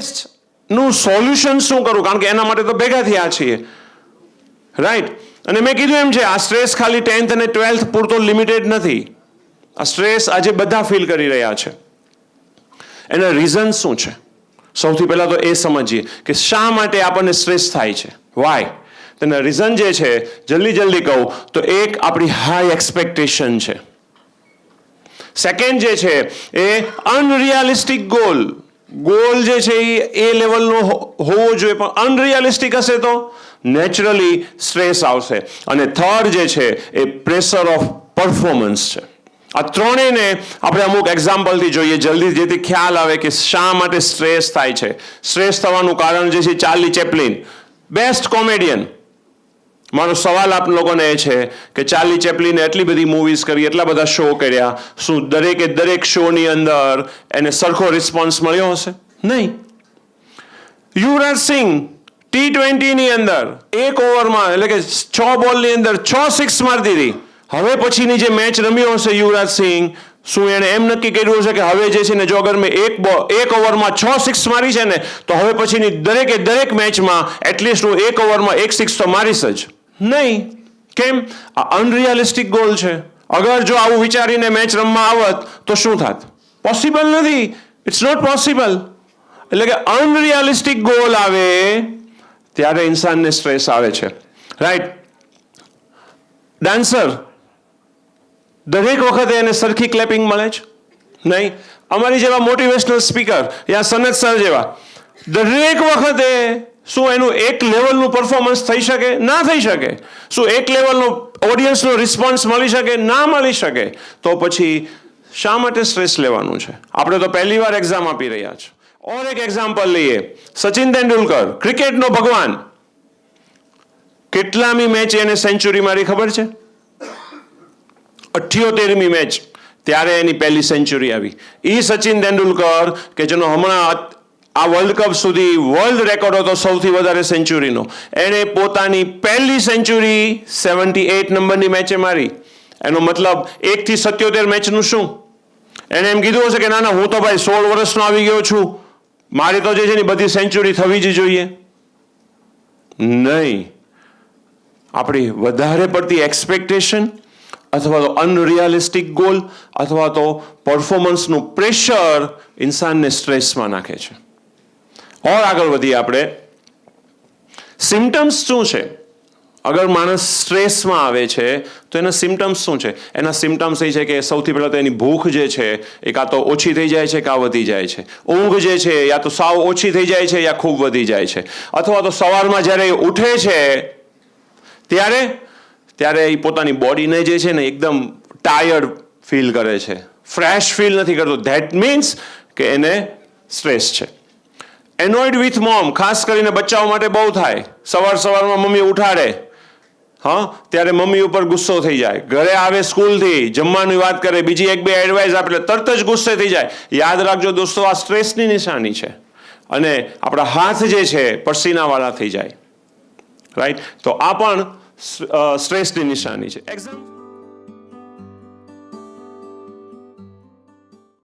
સ્ટ્રેસનું solution શું કરું? કારણ કે એના માટે તો ભેગા થયા છીએ. રાઈટ અને મેં કીધું એમ છે, આ સ્ટ્રેસ ખાલી ટેન્થ અને ટ્વેલ્થ પૂરતો લિમિટેડ નથી. આ સ્ટ્રેસ આજે બધા ફીલ કરી રહ્યા છે. એના રીઝન શું છે? સૌથી પહેલા તો એ સમજીએ કે શા માટે આપણને સ્ટ્રેસ થાય છે. વાય તેના રીઝન જે છે, જલ્દી જલ્દી કહું, તો એક આપણી હાઈ એક્સપેક્ટેશન છે. સેકન્ડ જે છે, એ અનરિયાલિસ્ટિક ગોલ ગોલ જે છે એ એ લેવલનો હોવો જોઈએ, પણ અનરિયાલિસ્ટિક હશે તો નેચરલી સ્ટ્રેસ આવશે. અને થર્ડ જે છે એ પ્રેશર ઓફ પરફોર્મન્સ છે. આ ત્રણેયને આપણે અમુક એક્ઝામ્પલથી જોઈએ, જલ્દી જેથી ખ્યાલ આવે કે શા માટે સ્ટ્રેસ થાય છે. સ્ટ્રેસ થવાનું કારણ જે છે ચાર્લી ચેપલિન, બેસ્ટ કોમેડિયન. મારો સવાલ આપ લોકોને એ છે કે ચાર્લી ચેપલીને એટલી બધી મૂવીઝ કરી, એટલા બધા શો કર્યા, શું દરેકે દરેક શોની અંદર એને સરખો રિસ્પોન્સ મળ્યો હશે? નહીં. યુવરાજ સિંહ ટી ટ્વેન્ટીની અંદર એક ઓવરમાં, એટલે કે છ બોલની અંદર છ સિક્સ મારી દીધી. હવે પછીની જે મેચ રમ્યો હશે યુવરાજ સિંહ, શું એણે એમ નક્કી કર્યું હશે કે હવે જે છે ને જો અગર મેં એક બો એક ઓવરમાં છ સિક્સ મારી છે ને, તો હવે પછીની દરેકે દરેક મેચમાં એટલીસ્ટ હું એક ઓવરમાં એક સિક્સ તો મારીશ જ. નહીં. કેમ? આ અનરિયાલિસ્ટિક ગોલ છે. અગર જો આવું વિચારીને મેચ રમવા આવત, તો શું થાત? પોસિબલ નથી. ઇટ્સ નોટ પોસિબલ એટલે કે અનરિયાલિસ્ટિક ગોલ આવે, ત્યારે ઇન્સાનને સ્ટ્રેસ આવે છે. રાઈટ ડાન્સર દરેક વખતે એને સરખી ક્લેપિંગ મળે છે? નહીં. અમારી જેવા મોટિવેશનલ સ્પીકર યા સનત સર જેવા, દરેક વખતે શું એનું એક લેવલનું પરફોર્મન્સ થઈ શકે? ના થઈ શકે. શું એક લેવલનો ઓડિયન્સનો રિસ્પોન્સ મળી શકે? ના મળી શકે. તો પછી શા માટે સ્ટ્રેસ લેવાનું છે? આપણે તો પહેલી વાર એક્ઝામ આપી રહ્યા છે. ઓર એક એક્ઝામ્પલ લઈએ. સચિન તેંડુલકર, ક્રિકેટનો ભગવાન. કેટલામી મેચ એને સેન્ચુરી મારી ખબર છે? અઠ્યોતેરમી મેચ ત્યારે એની પહેલી સેન્ચુરી આવી. એ સચિન તેંડુલકર કે જેનો હમણાં આ વર્લ્ડ કપ સુધી વર્લ્ડ રેકોર્ડ હતો સૌથી વધારે સેન્ચુરીનો એણે પોતાની પહેલી સેન્ચુરી સેવન્ટી એટ નંબરની મેચે મારી. એનો મતલબ એકથી સત્યોતેર મેચનું શું? એણે એમ કીધું હશે કે ના ના, હું તો ભાઈ સોળ વર્ષનો આવી ગયો છું. મારી તો જે છે ને બધી સેન્ચુરી થવી જ જોઈએ. નહીં. આપણી વધારે પડતી એક્સપેક્ટેશન અથવા તો અનરિયાલિસ્ટિક ગોલ અથવા તો પરફોર્મન્સનું પ્રેશર ઇન્સાનને સ્ટ્રેસમાં નાખે છે. ઓર આગળ વધીએ આપણે. સિમ્ટમ્સ શું છે? અગર માણસ સ્ટ્રેસમાં આવે છે, તો એના સિમ્ટમ્સ શું છે? એના સિમ્ટમ્સ એ છે કે સૌથી પહેલાં તો એની ભૂખ જે છે, એ કાં તો ઓછી થઈ જાય છે, કાં વધી જાય છે. ઊંઘ જે છે, યા તો સાવ ઓછી થઈ જાય છે, યા ખૂબ વધી જાય છે. અથવા તો સવારમાં જ્યારે એ ઉઠે છે, ત્યારે ત્યારે એ પોતાની બોડીને જે છે ને એકદમ ટાયર્ડ ફીલ કરે છે. ફ્રેશ ફીલ નથી કરતો. ધેટ મીન્સ કે એને સ્ટ્રેસ છે. એનોઇડ વિથ મોમ ખાસ કરીને બચ્ચાઓ માટે બહુ થાય. સવાર સવારમાં મમ્મી ઉઠાડે. હા? ત્યારે મમ્મી ઉપર ગુસ્સો થઈ જાય. ઘરે આવે સ્કૂલથી, જમવાની વાત કરે, બીજી એક બે એડવાઇસ આપે તરત જ ગુસ્સે થઈ જાય. યાદ રાખજો દોસ્તો, આ સ્ટ્રેસની નિશાની છે. અને આપણા હાથ જે છે, પસીનાવાળા થઈ જાય. રાઈટ તો આ પણ સ્ટ્રેસની નિશાની છે. એક્ઝામ